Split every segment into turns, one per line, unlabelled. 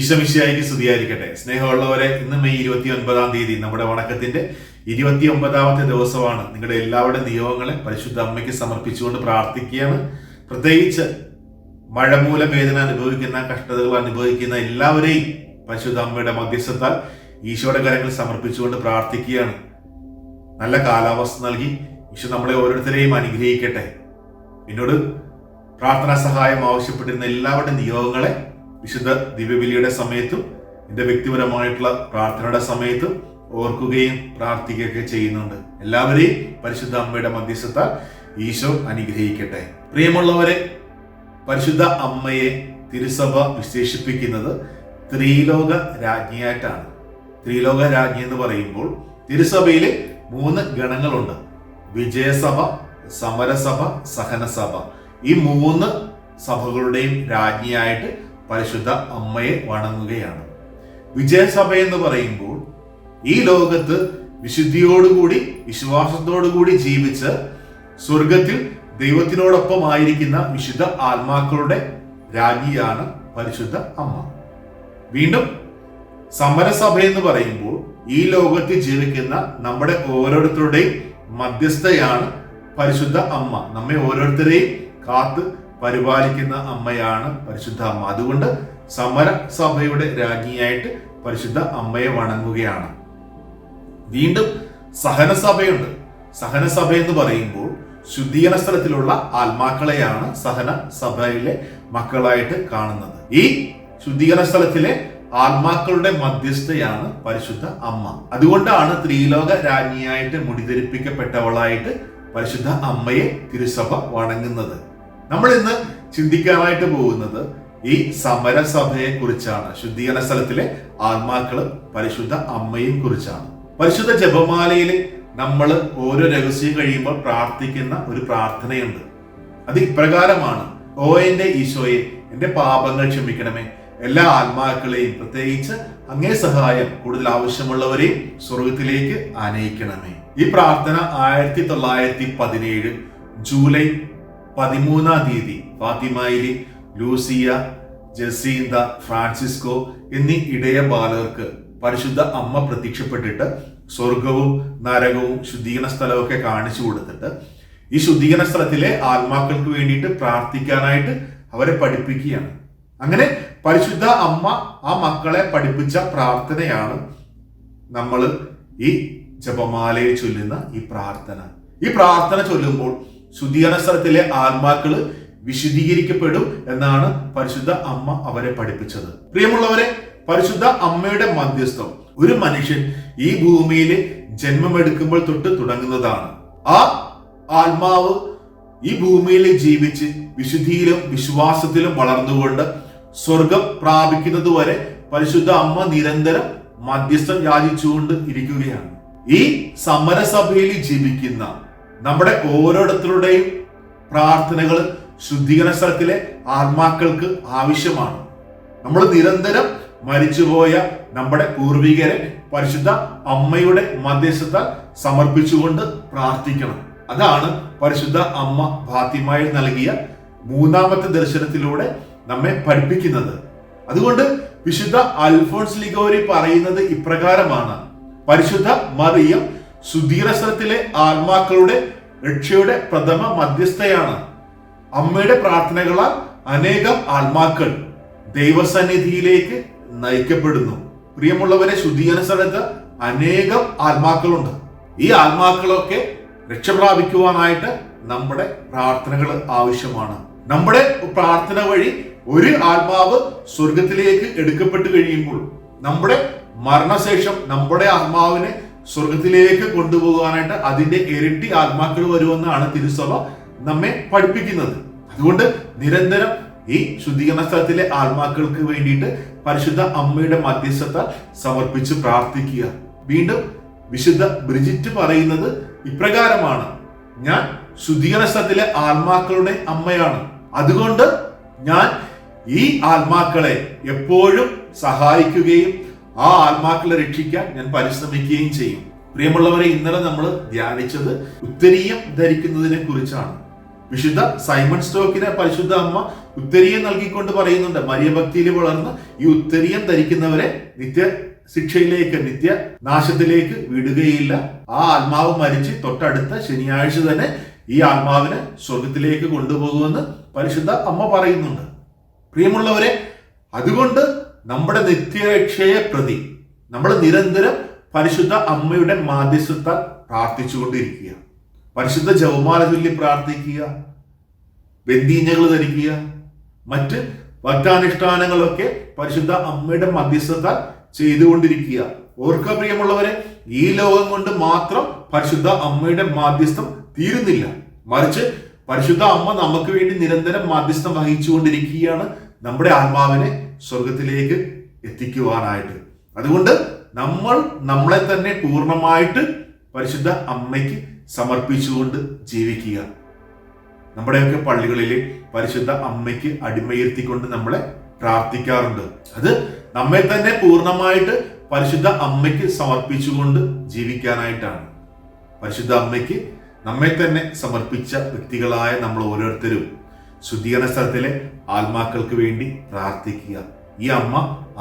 ഈശ്വമിശിയായിക്ക് സ്തുതിയായിരിക്കട്ടെ. സ്നേഹമുള്ളവരെ ഇന്ന് മെയ് ഇരുപത്തി ഒൻപതാം തീയതി നമ്മുടെ വണക്കത്തിന്റെ ഇരുപത്തി ഒമ്പതാമത്തെ ദിവസമാണ്. നിങ്ങളുടെ എല്ലാവരുടെ നിയോഗങ്ങളെ പരിശുദ്ധ അമ്മയ്ക്ക് സമർപ്പിച്ചുകൊണ്ട് പ്രാർത്ഥിക്കുകയാണ്. പ്രത്യേകിച്ച് മഴ മൂല വേദന അനുഭവിക്കുന്ന കഷ്ടതകൾ അനുഭവിക്കുന്ന എല്ലാവരെയും പരിശുദ്ധ അമ്മയുടെ മധ്യസ്ഥത്താൽ ഈശോയുടെ കരങ്ങൾ സമർപ്പിച്ചുകൊണ്ട് പ്രാർത്ഥിക്കുകയാണ്. നല്ല കാലാവസ്ഥ നൽകി ഈശോ നമ്മളെ ഓരോരുത്തരെയും അനുഗ്രഹിക്കട്ടെ. എന്നോട് പ്രാർത്ഥനാ സഹായം ആവശ്യപ്പെട്ടിരുന്ന എല്ലാവരുടെ നിയോഗങ്ങളെ വിശുദ്ധ ദിവ്യബലിയുടെ സമയത്തും എന്റെ വ്യക്തിപരമായിട്ടുള്ള പ്രാർത്ഥനയുടെ സമയത്തും ഓർക്കുകയും പ്രാർത്ഥിക്കുകയൊക്കെ ചെയ്യുന്നുണ്ട്. എല്ലാവരെയും പരിശുദ്ധ അമ്മയുടെ മധ്യസ്ഥത്താൽ ഈശോ അനുഗ്രഹിക്കട്ടെ. പ്രിയമുള്ളവരെ പരിശുദ്ധ അമ്മയെ തിരുസഭ വിശേഷിപ്പിക്കുന്നത് ത്രിലോക രാജ്ഞിയായിട്ടാണ്. ത്രിലോക രാജ്ഞി എന്ന് പറയുമ്പോൾ തിരുസഭയിൽ മൂന്ന് ഗണങ്ങളുണ്ട്. വിജയസഭ സമരസഭ സഹനസഭ. ഈ മൂന്ന് സഭകളുടെയും രാജ്ഞിയായിട്ട് പരിശുദ്ധ അമ്മയെ വണങ്ങുകയാണ്. വിജയസഭ എന്ന് പറയുമ്പോൾ ഈ ലോകത്ത് വിശുദ്ധിയോടുകൂടി വിശ്വാസത്തോടുകൂടി ജീവിച്ച് സ്വർഗത്തിൽ ദൈവത്തിനോടൊപ്പം ആയിരിക്കുന്ന വിശുദ്ധ ആത്മാക്കളുടെ രാജിയാണ് പരിശുദ്ധ അമ്മ. വീണ്ടും സമരസഭ എന്ന് പറയുമ്പോൾ ഈ ലോകത്തിൽ ജീവിക്കുന്ന നമ്മുടെ ഓരോരുത്തരുടെയും മധ്യസ്ഥയാണ് പരിശുദ്ധ അമ്മ. നമ്മെ ഓരോരുത്തരെയും കാത്ത് പരിപാലിക്കുന്ന അമ്മയാണ് പരിശുദ്ധ അമ്മ. അതുകൊണ്ട് സമര സഭയുടെ രാജ്ഞിയായിട്ട് പരിശുദ്ധ അമ്മയെ വണങ്ങുകയാണ്. വീണ്ടും സഹനസഭയുണ്ട്. സഹനസഭ എന്ന് പറയുമ്പോൾ ശുദ്ധീകരണ സ്ഥലത്തിലുള്ള ആത്മാക്കളെയാണ് സഹന സഭയിലെ മക്കളായിട്ട് കാണുന്നത്. ഈ ശുദ്ധീകരണ സ്ഥലത്തിലെ ആത്മാക്കളുടെ മധ്യസ്ഥയാണ് പരിശുദ്ധ അമ്മ. അതുകൊണ്ടാണ് ത്രിലോക രാജ്ഞിയായിട്ട് മുടിധരിപ്പിക്കപ്പെട്ടവളായിട്ട് പരിശുദ്ധ അമ്മയെ തിരുസഭ വണങ്ങുന്നത്. നമ്മൾ ഇന്ന് ചിന്തിക്കാനായിട്ട് പോകുന്നത് ഈ സമരസഭയെ കുറിച്ചാണ് ശുദ്ധീകരണ സ്ഥലത്തിലെ ആത്മാക്കളും പരിശുദ്ധ അമ്മയും കുറിച്ചാണ്. പരിശുദ്ധ ജപമാലയിൽ നമ്മൾ ഓരോ രഹസ്യം കഴിയുമ്പോൾ പ്രാർത്ഥിക്കുന്ന ഒരു പ്രാർത്ഥനയുണ്ട്. അത് ഇപ്രകാരമാണ്. ഓ എന്റെ ഈശോയെ എന്റെ പാപങ്ങൾ ക്ഷമിക്കണമേ. എല്ലാ ആത്മാക്കളെയും പ്രത്യേകിച്ച് അങ്ങേ സഹായം കൂടുതൽ ആവശ്യമുള്ളവരെയും സ്വർഗത്തിലേക്ക് ആനയിക്കണമേ. ഈ പ്രാർത്ഥന ആയിരത്തി തൊള്ളായിരത്തി പതിനേഴ് ജൂലൈ പതിമൂന്നാം തീയതി ഫാത്തിമയിലെ ലൂസിയ ജസീന്ത ഫ്രാൻസിസ്കോ എന്നീ ഇടയ ബാലകർക്ക് പരിശുദ്ധ അമ്മ പ്രത്യക്ഷപ്പെട്ടിട്ട് സ്വർഗവും നരകവും ശുദ്ധീകരണ സ്ഥലവും കാണിച്ചു കൊടുത്തിട്ട് ഈ ശുദ്ധീകരണ സ്ഥലത്തിലെ ആത്മാക്കൾക്ക് വേണ്ടിയിട്ട് പ്രാർത്ഥിക്കാനായിട്ട് അവരെ പഠിപ്പിക്കുകയാണ്. അങ്ങനെ പരിശുദ്ധ അമ്മ ആ മക്കളെ പഠിപ്പിച്ച പ്രാർത്ഥനയാണ് നമ്മൾ ഈ ജപമാലയിൽ ചൊല്ലുന്ന ഈ പ്രാർത്ഥന. ഈ പ്രാർത്ഥന ചൊല്ലുമ്പോൾ ശുദ്ധീകരണ സ്ഥലത്തിലെ ആത്മാക്കൾ വിശുദ്ധീകരിക്കപ്പെടും എന്നാണ് പരിശുദ്ധ അമ്മ അവരെ പഠിപ്പിച്ചത്. പ്രിയമുള്ളവരെ പരിശുദ്ധ അമ്മയുടെ മധ്യസ്ഥം ഒരു മനുഷ്യൻ ഈ ഭൂമിയിൽ ജന്മമെടുക്കുമ്പോൾ തൊട്ട് തുടങ്ങുന്നതാണ്. ആ ആത്മാവ് ഈ ഭൂമിയിൽ ജീവിച്ച് വിശുദ്ധിയിലും വിശ്വാസത്തിലും വളർന്നുകൊണ്ട് സ്വർഗം പ്രാപിക്കുന്നതുവരെ പരിശുദ്ധ അമ്മ നിരന്തരം മധ്യസ്ഥം യാചിച്ചുകൊണ്ട് ഇരിക്കുകയാണ്. ഈ സമരസഭയിൽ ജീവിക്കുന്ന നമ്മുടെ ഓരോരുത്തരുടെയും പ്രാർത്ഥനകൾ ശുദ്ധീകരണ സ്ഥലത്തിലെ ആത്മാക്കൾക്ക് ആവശ്യമാണ്. നമ്മൾ നിരന്തരം മരിച്ചുപോയ നമ്മുടെ പൂർവികരെ പരിശുദ്ധ അമ്മയുടെ മധ്യസ്ഥത സമർപ്പിച്ചുകൊണ്ട് പ്രാർത്ഥിക്കണം. അതാണ് പരിശുദ്ധ അമ്മ ഫാത്തിമയിൽ നൽകിയ മൂന്നാമത്തെ ദർശനത്തിലൂടെ നമ്മെ പഠിപ്പിക്കുന്നത്. അതുകൊണ്ട് വിശുദ്ധ അൽഫോൺസ് ലിഗോരി പറയുന്നത് ഇപ്രകാരമാണ്. പരിശുദ്ധ മറിയം ശുദ്ധീകരണത്തിലെ ആത്മാക്കളുടെ രക്ഷയുടെ പ്രഥമ മധ്യസ്ഥയാണ്. അമ്മയുടെ പ്രാർത്ഥനകളാൽ അനേകം ആത്മാക്കൾ ദൈവസന്നിധിയിലേക്ക് നയിക്കപ്പെടുന്നു. പ്രിയമുള്ളവരെ ശുദ്ധീകരണസ്ഥലത്ത് അനേകം ആത്മാക്കളുണ്ട്. ഈ ആത്മാക്കളൊക്കെ രക്ഷപ്രാപിക്കുവാനായിട്ട് നമ്മുടെ പ്രാർത്ഥനകൾ ആവശ്യമാണ്. നമ്മുടെ പ്രാർത്ഥന വഴി ഒരു ആത്മാവ് സ്വർഗത്തിലേക്ക് എടുക്കപ്പെട്ട് കഴിയുമ്പോൾ നമ്മുടെ മരണശേഷം നമ്മുടെ ആത്മാവിനെ സ്വർഗത്തിലേക്ക് കൊണ്ടുപോകാനായിട്ട് അതിന്റെ ഇരട്ടി ആത്മാക്കൾ വരുമെന്നാണ് തിരുസഭ നമ്മെ പഠിപ്പിക്കുന്നത്. അതുകൊണ്ട് നിരന്തരം ഈ ശുദ്ധീകരണ സ്ഥലത്തിലെ ആത്മാക്കൾക്ക് വേണ്ടിയിട്ട് പരിശുദ്ധ അമ്മയുടെ മധ്യസ്ഥത സമർപ്പിച്ച് പ്രാർത്ഥിക്കുക. വീണ്ടും വിശുദ്ധ ബ്രിജിറ്റ് പറയുന്നത് ഇപ്രകാരമാണ്. ഞാൻ ശുദ്ധീകരണ സ്ഥലത്തിലെ ആത്മാക്കളുടെ അമ്മയാണ്. അതുകൊണ്ട് ഞാൻ ഈ ആത്മാക്കളെ എപ്പോഴും സഹായിക്കുകയും ആ ആത്മാക്കളെ രക്ഷിക്കാൻ ഞാൻ പരിശ്രമിക്കുകയും ചെയ്യും. പ്രിയമുള്ളവരെ ഇന്നലെ നമ്മൾ ധ്യാനിച്ചത് ഉത്തരീയം ധരിക്കുന്നതിനെ കുറിച്ചാണ്. വിശുദ്ധ സൈമൺ സ്റ്റോക്കിനെ പരിശുദ്ധ അമ്മ ഉത്തരീയം നൽകിക്കൊണ്ട് പറയുന്നുണ്ട്. മര്യഭക്തിയിൽ വളർന്ന് ഈ ഉത്തരീയം ധരിക്കുന്നവരെ നിത്യ ശിക്ഷയിലേക്ക് നിത്യ നാശത്തിലേക്ക് വിടുകയില്ല. ആ ആത്മാവ് മരിച്ച് തൊട്ടടുത്ത ശനിയാഴ്ച തന്നെ ഈ ആത്മാവിനെ സ്വർഗത്തിലേക്ക് കൊണ്ടുപോകുമെന്ന് പരിശുദ്ധ അമ്മ പറയുന്നുണ്ട്. പ്രിയമുള്ളവരെ അതുകൊണ്ട് നമ്മുടെ നിത്യരക്ഷയെ പ്രതി നമ്മൾ നിരന്തരം പരിശുദ്ധ അമ്മയുടെ മാധ്യസ്ഥ പ്രാർത്ഥിച്ചുകൊണ്ടിരിക്കുക. പരിശുദ്ധ ജവമാല ചൊല്ലി പ്രാർത്ഥിക്കുക. ബന്ദീഞ്ഞകൾ ധരിക്കുക. മറ്റ് ഭക്താനുഷ്ഠാനങ്ങളൊക്കെ പരിശുദ്ധ അമ്മയുടെ മധ്യസ്ഥത ചെയ്തുകൊണ്ടിരിക്കുക. ഓർക്ക പ്രിയമുള്ളവരെ ഈ ലോകം കൊണ്ട് മാത്രം പരിശുദ്ധ അമ്മയുടെ മാധ്യസ്ഥം തീരുന്നില്ല. മറിച്ച് പരിശുദ്ധ അമ്മ നമുക്ക് വേണ്ടി നിരന്തരം മാധ്യസ്ഥം വഹിച്ചുകൊണ്ടിരിക്കുകയാണ് നമ്മുടെ ആത്മാവിനെ സ്വർഗത്തിലേക്ക് എത്തിക്കുവാനായിട്ട്. അതുകൊണ്ട് നമ്മൾ നമ്മളെ തന്നെ പൂർണമായിട്ട് പരിശുദ്ധ അമ്മയ്ക്ക് സമർപ്പിച്ചുകൊണ്ട് ജീവിക്കുക. നമ്മുടെയൊക്കെ പള്ളികളിൽ പരിശുദ്ധ അമ്മയ്ക്ക് അടിമയിരുത്തിക്കൊണ്ട് നമ്മളെ പ്രാർത്ഥിക്കാറുണ്ട്. അത് നമ്മെ തന്നെ പൂർണമായിട്ട് പരിശുദ്ധ അമ്മയ്ക്ക് സമർപ്പിച്ചുകൊണ്ട് ജീവിക്കാനായിട്ടാണ്. പരിശുദ്ധ അമ്മയ്ക്ക് നമ്മെ തന്നെ സമർപ്പിച്ച വ്യക്തികളായ നമ്മൾ ഓരോരുത്തരും. ശുദ്ധീകരണ സ്ഥലത്തിലെ ആത്മാക്കൾക്ക് വേണ്ടി പ്രാർത്ഥിക്കുക. ഈ അമ്മ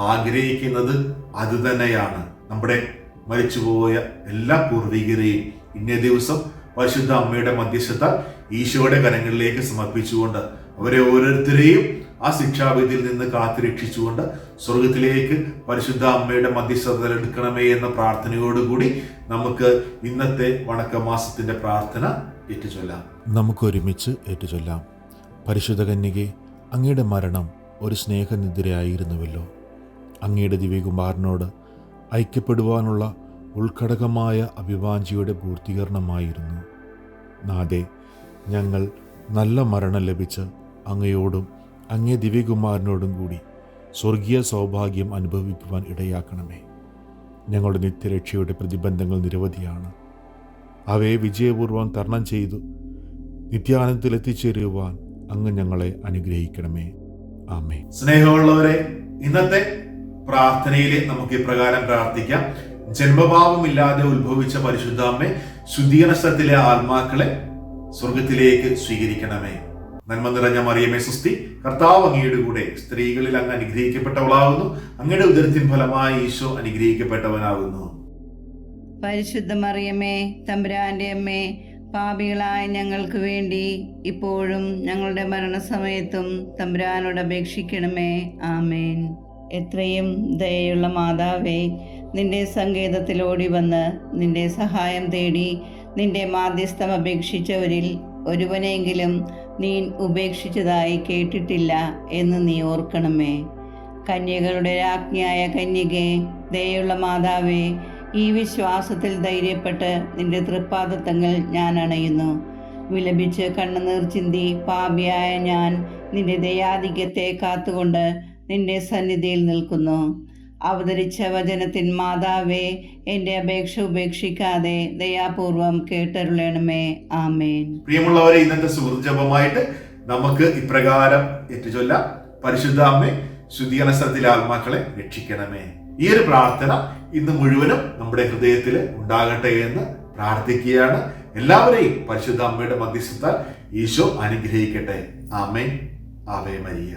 ആഗ്രഹിക്കുന്നത് അത് തന്നെയാണ് നമ്മുടെ മരിച്ചുപോയ എല്ലാ പൂർവികരെയും ഇന്നേ ദിവസം പരിശുദ്ധ അമ്മയുടെ മധ്യസ്ഥത ഈശോയുടെ കരങ്ങളിലേക്ക് സമർപ്പിച്ചുകൊണ്ട് അവരെ ഓരോരുത്തരെയും ആ ശിക്ഷാവിധിയിൽ നിന്ന് കാത്തുരക്ഷിച്ചുകൊണ്ട് സ്വർഗത്തിലേക്ക് പരിശുദ്ധ അമ്മയുടെ മധ്യസ്ഥത എടുക്കണമേ എന്ന പ്രാർത്ഥനയോടുകൂടി നമുക്ക് ഇന്നത്തെ വണക്കമാസത്തിന്റെ പ്രാർത്ഥന ഏറ്റുചൊല്ലാം.
നമുക്ക് ഒരുമിച്ച് ഏറ്റുചൊല്ലാം. പരിശുദ്ധ കന്യകെ അങ്ങയുടെ മരണം ഒരു സ്നേഹനിദ്രയായിരുന്നുവല്ലോ. അങ്ങയുടെ ദിവ്യകുമാരനോട് ഐക്യപ്പെടുവാനുള്ള ഉൾഘടകമായ അഭിവാഞ്ചിയുടെ പൂർത്തീകരണമായിരുന്നു. നാദേ ഞങ്ങൾ നല്ല മരണം ലഭിച്ച് അങ്ങയോടും അങ്ങേ ദിവ്യകുമാരനോടും കൂടി സ്വർഗീയ സൗഭാഗ്യം അനുഭവിക്കുവാൻ ഇടയാക്കണമേ. ഞങ്ങളുടെ നിത്യരക്ഷയുടെ പ്രതിബന്ധങ്ങൾ നിരവധിയാണ്. അവയെ വിജയപൂർവം തരണം ചെയ്തു നിത്യാനന്ദത്തിലെത്തിച്ചേരുവാൻ അങ്ങ് ഞങ്ങളെ അനുഗ്രഹിക്കണമേ. ആമേ
സ്നേഹമുള്ളവരെ ഇന്നത്തെ പ്രാർത്ഥനയിൽ നമുക്ക് ഇപ്രകാരം പ്രാർത്ഥിക്കാം. ജന്മഭാവമില്ലാതെ ഉത്ഭവിച്ച പരിശുദ്ധാമ്മെ ശുദ്ധീകരണ സ്ഥലത്തിലെ ആത്മാക്കളെ സ്വർഗത്തിലേക്ക് സ്വീകരിക്കണമേ. നന്മ നിറഞ്ഞ മറിയമേ സുസ്തി കർത്താവ് അങ്ങയുടെ കൂടെ സ്ത്രീകളിൽ അങ്ങ് അനുഗ്രഹിക്കപ്പെട്ടവളാകുന്നു. അങ്ങയുടെ ഉദരത്തിൻ ഫലമായി ഈശോ അനുഗ്രഹിക്കപ്പെട്ടവനാകുന്നു.
പരിശുദ്ധ മറിയമേ തമ്പുരാന്റെ അമ്മേ പാപികളായ ഞങ്ങൾക്ക് വേണ്ടി ഇപ്പോഴും ഞങ്ങളുടെ മരണസമയത്തും തമ്പുരാനോട് അപേക്ഷിക്കണമേ. ആമേൻ. എത്രയും ദയയുള്ള മാതാവേ നിന്റെ സങ്കേതത്തിലോടി വന്ന് നിന്റെ സഹായം തേടി നിന്റെ മാധ്യസ്ഥം അപേക്ഷിച്ചവരിൽ ഒരുവനെങ്കിലും നീ ഉപേക്ഷിച്ചതായി കേട്ടിട്ടില്ല എന്ന് നീ ഓർക്കണമേ. കന്യകളുടെ രാജ്ഞിയായ കന്യകെ ദയുള്ള മാതാവേ ഈ വിശ്വാസത്തിൽ ധൈര്യപ്പെട്ട് നിന്റെ തൃപ്പാദത്തങ്ങൾ ഞാൻ അണയുന്നു. വിലപിച്ച് കണ്ണുനീർ ചിന്തി പാപിയായ ഞാൻ നിന്റെ ദയാധിക്യത്തെ കാത്തുകൊണ്ട് നിന്റെ സന്നിധിയിൽ നിൽക്കുന്നു. അവതരിച്ച വചനത്തിൻ മാതാവേ എന്റെ അപേക്ഷ ഉപേക്ഷിക്കാതെ ദയാപൂർവം കേട്ടരുളേണമേ. ആമേൻ.
പ്രിയമുള്ളവരെ ഇന്നത്തെ സുഹൃജപമായിട്ട് നമുക്ക് ഇപ്രകാരം ഏറ്റുചൊല്ലാം. പരിശുദ്ധ അമ്മേ ശുദ്ധീകരണ സ്ഥലത്തിലെ ആത്മാക്കളെ രക്ഷിക്കണമേ. ഈ ഒരു പ്രാർത്ഥന ഇന്ന് മുഴുവനും നമ്മുടെ ഹൃദയത്തിൽ ഉണ്ടാകട്ടെ എന്ന് പ്രാർത്ഥിക്കുകയാണ്. എല്ലാവരെയും പരിശുദ്ധ അമ്മയുടെ മധ്യസ്ഥത്താൽ ഈശോ അനുഗ്രഹിക്കട്ടെ. ആമേ ആവേ മരിയ.